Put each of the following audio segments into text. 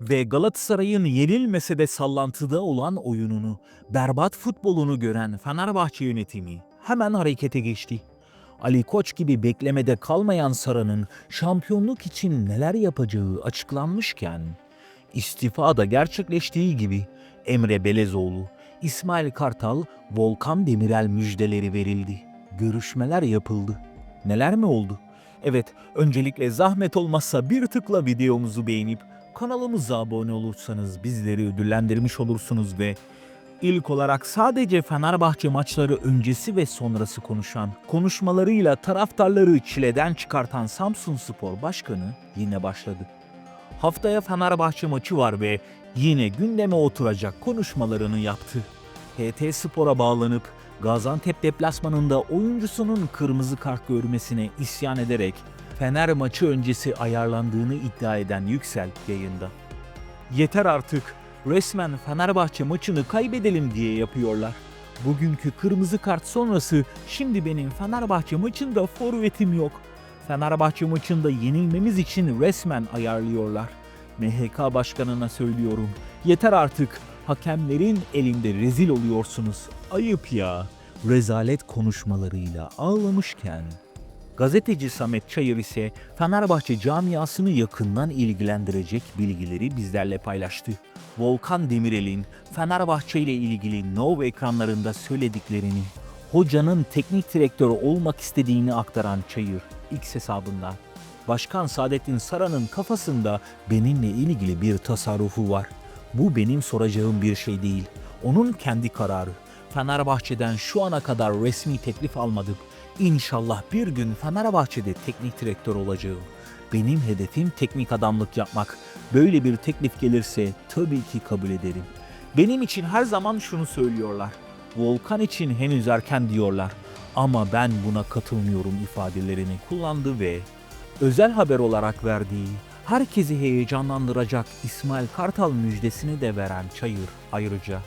ve Galatasaray'ın yenilmese de sallantıda olan oyununu, berbat futbolunu gören Fenerbahçe yönetimi hemen harekete geçti. Ali Koç gibi beklemede kalmayan Sara'nın şampiyonluk için neler yapacağı açıklanmışken, istifa da gerçekleştiği gibi Emre Belezoğlu, İsmail Kartal, Volkan Demirel müjdeleri verildi. Görüşmeler yapıldı. Neler mi oldu? Evet, öncelikle zahmet olmazsa bir tıkla videomuzu beğenip kanalımıza abone olursanız bizleri ödüllendirmiş olursunuz ve ilk olarak sadece Fenerbahçe maçları öncesi ve sonrası konuşan, konuşmalarıyla taraftarları çileden çıkartan Samsun Spor Başkanı yine başladı. Haftaya Fenerbahçe maçı var ve yine gündeme oturacak konuşmalarını yaptı. HT Spor'a bağlanıp Gaziantep deplasmanında oyuncusunun kırmızı kart görmesine isyan ederek Fener maçı öncesi ayarlandığını iddia eden Yüksel yayında. Yeter artık. Resmen Fenerbahçe maçını kaybedelim diye yapıyorlar. Bugünkü kırmızı kart sonrası şimdi benim Fenerbahçe maçında forvetim yok. Fenerbahçe maçında yenilmemiz için resmen ayarlıyorlar. MHK başkanına söylüyorum. Yeter artık. Hakemlerin elinde rezil oluyorsunuz. Ayıp ya. Rezalet konuşmalarıyla ağlamışken Gazeteci Samet Çayır ise Fenerbahçe camiasını yakından ilgilendirecek bilgileri bizlerle paylaştı. Volkan Demirel'in Fenerbahçe ile ilgili Nov ekranlarında söylediklerini, hocanın teknik direktör olmak istediğini aktaran Çayır X hesabından. Başkan Saadettin Saran'ın kafasında benimle ilgili bir tasarrufu var. Bu benim soracağım bir şey değil. Onun kendi kararı. Fenerbahçe'den şu ana kadar resmi teklif almadım. İnşallah bir gün Fenerbahçe'de teknik direktör olacağım. Benim hedefim teknik adamlık yapmak. Böyle bir teklif gelirse tabii ki kabul ederim. Benim için her zaman şunu söylüyorlar. Volkan için henüz erken diyorlar. Ama ben buna katılmıyorum ifadelerini kullandı ve özel haber olarak verdiği herkesi heyecanlandıracak İsmail Kartal müjdesini de veren Çayır ayrıca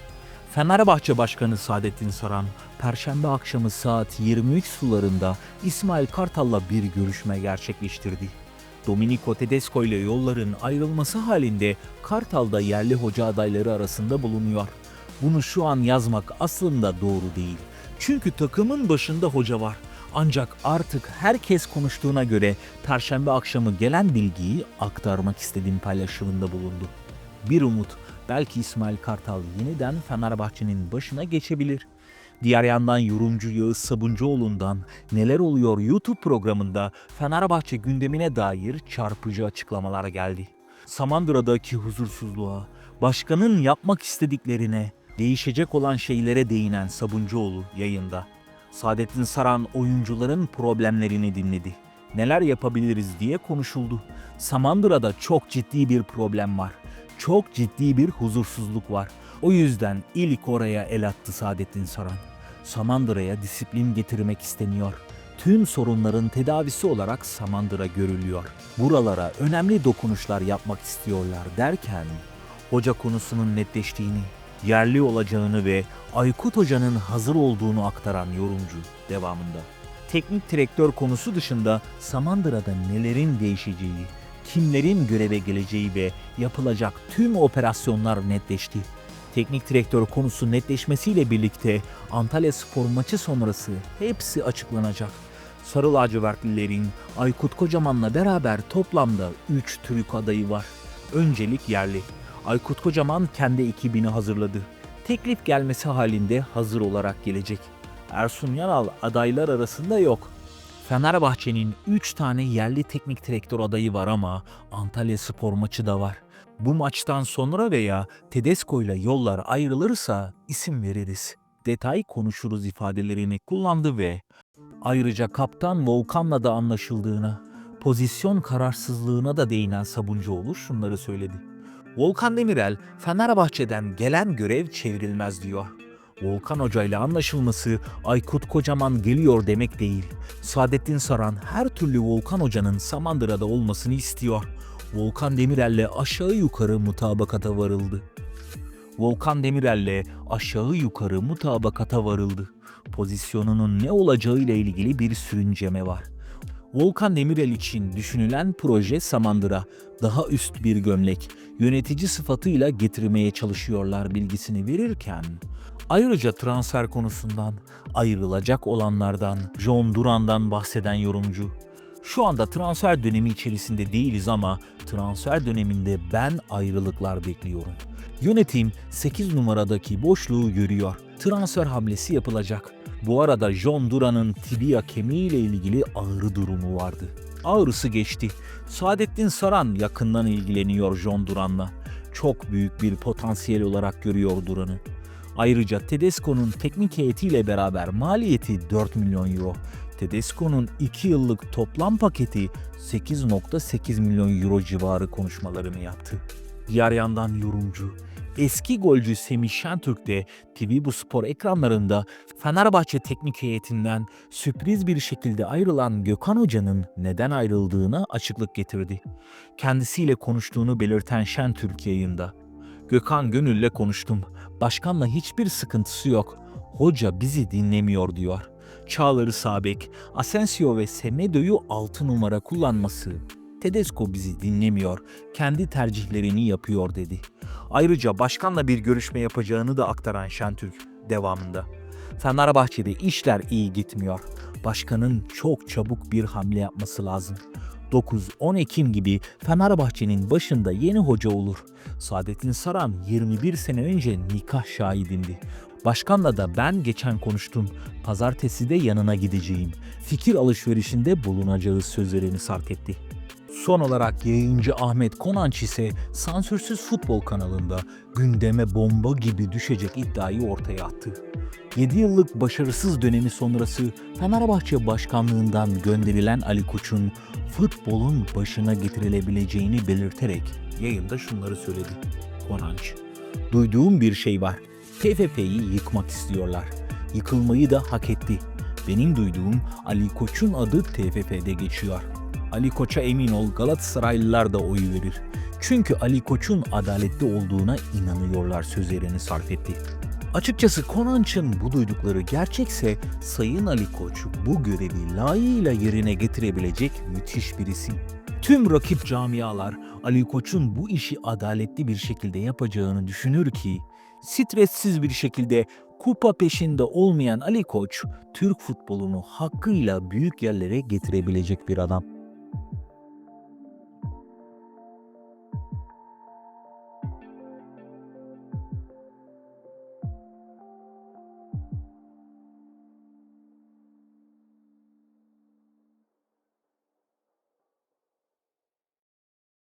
Fenerbahçe Başkanı Saadettin Saran, Perşembe akşamı saat 23 sularında İsmail Kartal'la bir görüşme gerçekleştirdi. Domenico Tedesco ile yolların ayrılması halinde Kartal da yerli hoca adayları arasında bulunuyor. Bunu şu an yazmak aslında doğru değil. Çünkü takımın başında hoca var. Ancak artık herkes konuştuğuna göre Perşembe akşamı gelen bilgiyi aktarmak istediğim paylaşımında bulundu. Bir umut, belki İsmail Kartal yeniden Fenerbahçe'nin başına geçebilir. Diğer yandan yorumcu Yağız Sabuncuoğlu'ndan Neler Oluyor YouTube programında Fenerbahçe gündemine dair çarpıcı açıklamalar geldi. Samandıra'daki huzursuzluğa, başkanın yapmak istediklerine, değişecek olan şeylere değinen Sabuncuoğlu yayında. Saadettin Saran oyuncuların problemlerini dinledi. Neler yapabiliriz diye konuşuldu. Samandıra'da çok ciddi bir problem var. Çok ciddi bir huzursuzluk var. O yüzden ilk oraya el attı Saadettin Saran. Samandıra'ya disiplin getirmek isteniyor. Tüm sorunların tedavisi olarak Samandıra görülüyor. Buralara önemli dokunuşlar yapmak istiyorlar derken hoca konusunun netleştiğini, yerli olacağını ve Aykut Hoca'nın hazır olduğunu aktaran yorumcu devamında. Teknik direktör konusu dışında Samandıra'da nelerin değişeceği, kimlerin göreve geleceği ve yapılacak tüm operasyonlar netleşti. Teknik direktör konusu netleşmesiyle birlikte Antalya Spor maçı sonrası hepsi açıklanacak. Sarı lacivertlilerin Aykut Kocaman'la beraber toplamda 3 Türk adayı var. Öncelik yerli. Aykut Kocaman kendi ekibini hazırladı. Teklif gelmesi halinde hazır olarak gelecek. Ersun Yanal adaylar arasında yok. Fenerbahçe'nin 3 tane yerli teknik direktör adayı var ama Antalya Spor maçı da var. Bu maçtan sonra veya Tedesco ile yollar ayrılırsa isim veririz. Detay konuşuruz ifadelerini kullandı ve ayrıca kaptan Volkan'la da anlaşıldığına, pozisyon kararsızlığına da değinen Sabuncuoğlu şunları söyledi. Volkan Demirel, Fenerbahçe'den gelen görev çevrilmez diyor. Volkan Hoca ile anlaşılması Aykut Kocaman geliyor demek değil. Saadettin Saran her türlü Volkan Hoca'nın Samandıra'da olmasını istiyor. Volkan Demirel'le aşağı yukarı mutabakata varıldı. Volkan Demirel'le aşağı yukarı mutabakata varıldı. Pozisyonunun ne olacağı ile ilgili bir sürünceme var. Volkan Demirel için düşünülen proje Samandıra, daha üst bir gömlek, yönetici sıfatıyla getirmeye çalışıyorlar bilgisini verirken, ayrıca transfer konusundan, ayrılacak olanlardan, John Duran'dan bahseden yorumcu, şu anda transfer dönemi içerisinde değiliz ama transfer döneminde ben ayrılıklar bekliyorum. Yönetim 8 numaradaki boşluğu görüyor. Transfer hamlesi yapılacak. Bu arada John Duran'ın tibia kemiği ile ilgili ağrı durumu vardı. Ağrısı geçti. Saadettin Saran yakından ilgileniyor John Duran'la. Çok büyük bir potansiyel olarak görüyor Duran'ı. Ayrıca Tedesco'nun teknik heyetiyle beraber maliyeti 4 milyon euro. Tedesco'nun 2 yıllık toplam paketi 8.8 milyon euro civarı konuşmalarını yaptı. Diğer yandan yorumcu, eski golcü Semih Şentürk de TV Bu Spor ekranlarında Fenerbahçe teknik heyetinden sürpriz bir şekilde ayrılan Gökhan Hoca'nın neden ayrıldığına açıklık getirdi. Kendisiyle konuştuğunu belirten Şentürk yayında. Gökhan Gönül'le konuştum. Başkanla hiçbir sıkıntısı yok. Hoca bizi dinlemiyor diyor. Çağlar'ı Sabek, Asensio ve Semedo'yu 6 numara kullanması. Tedesco bizi dinlemiyor, kendi tercihlerini yapıyor dedi. Ayrıca başkanla bir görüşme yapacağını da aktaran Şentürk devamında. Fenerbahçe'de işler iyi gitmiyor. Başkanın çok çabuk bir hamle yapması lazım. 9-10 Ekim gibi Fenerbahçe'nin başında yeni hoca olur. Saadettin Saran 21 sene önce nikah şahidindi. Başkanla da ben geçen konuştum. Pazartesi de yanına gideceğim. Fikir alışverişinde bulunacağı sözlerini sarf etti. Son olarak yayıncı Ahmet Konanç ise Sansürsüz Futbol kanalında gündeme bomba gibi düşecek iddiayı ortaya attı. 7 yıllık başarısız dönemi sonrası Fenerbahçe başkanlığından gönderilen Ali Koç'un futbolun başına getirilebileceğini belirterek yayında şunları söyledi. Konanç, duyduğum bir şey var. TFF'yi yıkmak istiyorlar. Yıkılmayı da hak etti. Benim duyduğum Ali Koç'un adı TFF'de geçiyor. Ali Koç'a emin ol Galatasaraylılar da oy verir. Çünkü Ali Koç'un adaletli olduğuna inanıyorlar sözlerini sarf etti. Açıkçası Konanç'ın bu duydukları gerçekse Sayın Ali Koç bu görevi layığıyla yerine getirebilecek müthiş bir isim. Tüm rakip camialar Ali Koç'un bu işi adaletli bir şekilde yapacağını düşünür ki stressiz bir şekilde kupa peşinde olmayan Ali Koç Türk futbolunu hakkıyla büyük yerlere getirebilecek bir adam.